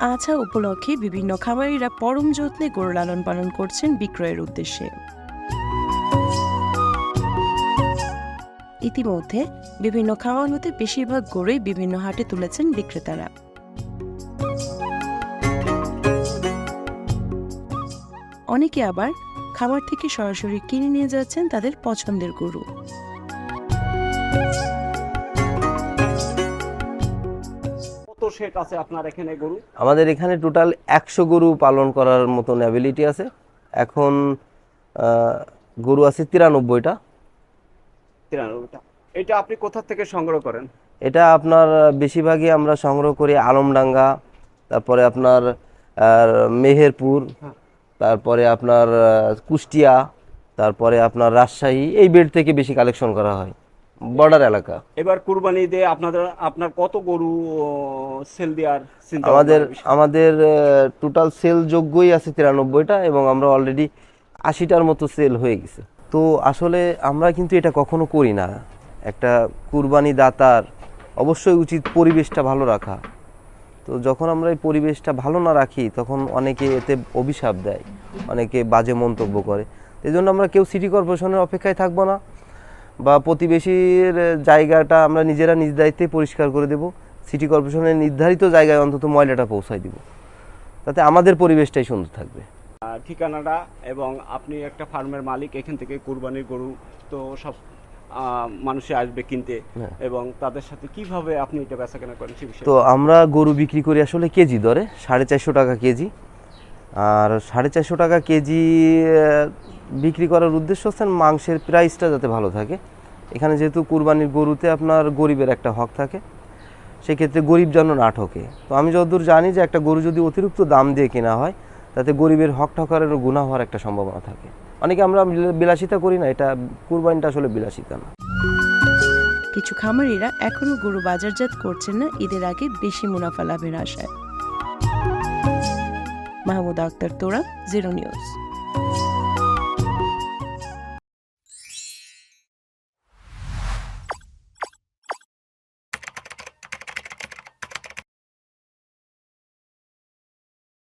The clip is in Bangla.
আছা উপলক্ষে বিভিন্ন খামারিরা পরম যত্নে গরু লালন পালন করছেন বিক্রয়ের উদ্দেশ্যে। ইতিমধ্যে বিভিন্ন খামার হতে বেশিরভাগ গরুই বিভিন্ন হাটে তুলেছেন বিক্রেতারা। অনেকে আবার খাবার থেকে সরাসরি কিনে নিয়ে যাচ্ছেন তাদের পছন্দের গরু। সেট আছে আপনার এখানে গরু? আমাদের এখানে টোটাল একশো গরু পালন করার মতন অ্যাবিলিটি আছে। এখন গরু আছে তিরানব্বইটা। তিরানব্বইটা। এটা আপনি কোথা থেকে সংগ্রহ করেন? এটা আপনার বেশিরভাগই আমরা সংগ্রহ করি আলমডাঙ্গা তারপরে আপনার মেহেরপুর হ্যাঁ। তারপরে আপনার কুষ্টিয়া তারপরে আপনার রাজশাহী এই বেড থেকে বেশি কালেকশন করা হয়। বর্ডার এলাকা। এবার কুরবানি দিয়ে আপনাদের আপনার কত গরু সেল দেওয়ার চিন্তা আমাদের আমাদের টোটাল সেল যোগ্যই আছে তিরানব্বইটা এবং আমরা অলরেডি আশিটার মতো সেল হয়ে গেছে। তো আসলে আমরা কিন্তু এটা কখনো করি না। একটা কুরবানি দাতার অবশ্যই উচিত পরিবেশটা ভালো রাখা। তো যখন আমরা এই পরিবেশটা ভালো না রাখি তখন অনেকে এতে অভিশাপ দেয় অনেকে বাজে মন্তব্য করে। এই জন্য আমরা কেউ সিটি কর্পোরেশনের অপেক্ষায় থাকব না। বা প্রতিবেশীর জায়গাটা আমরা নিজেরা নিজ দায়িত্বে পরিষ্কার করে দেব। সিটি কর্পোরেশনের নির্ধারিত জায়গায় অন্তত ময়লাটা পৌঁছায় দিব। তাতে আমাদের পরিবেশটাই সুন্দর থাকবে। ঠিকানাটা এবং আপনি একটা ফার্মের মালিক এখান থেকে কুরবানির গরু তো সব মানুষে আসবে কিনতে। হ্যাঁ। এবং তাদের সাথে কীভাবে আপনি এটা বেচা কেনা করেন তো আমরা গরু বিক্রি করি আসলে কেজি দরে সাড়ে চারশো টাকা কেজি। আর সাড়ে চারশো টাকা কেজি বিক্রি করার উদ্দেশ্য হচ্ছে মাংসের প্রাইসটা যাতে ভালো থাকে। এখানে যেহেতু কুরবানির গরুতে আপনার গরিবের একটা হক থাকে, সেক্ষেত্রে গরিব যেন না ঠকে। তো আমি যতদূর জানি যে একটা গরু যদি অতিরিক্ত দাম দিয়ে কেনা হয়, তাতে গরিবের হক ঠকারের গুণা হওয়ার একটা সম্ভাবনা থাকে। অনেকে আমরা বিলা- বিলাসিতা করি না, এটা কুরবানিটা আসলে বিলাসিতা না। কিছু খামারিরা এখনও গরু বাজারজাত করছেন না, ঈদের আগে বেশি মুনাফা লাভের আশায়। মাহমুদ আক্তার তোরা, জিরো নিউজ।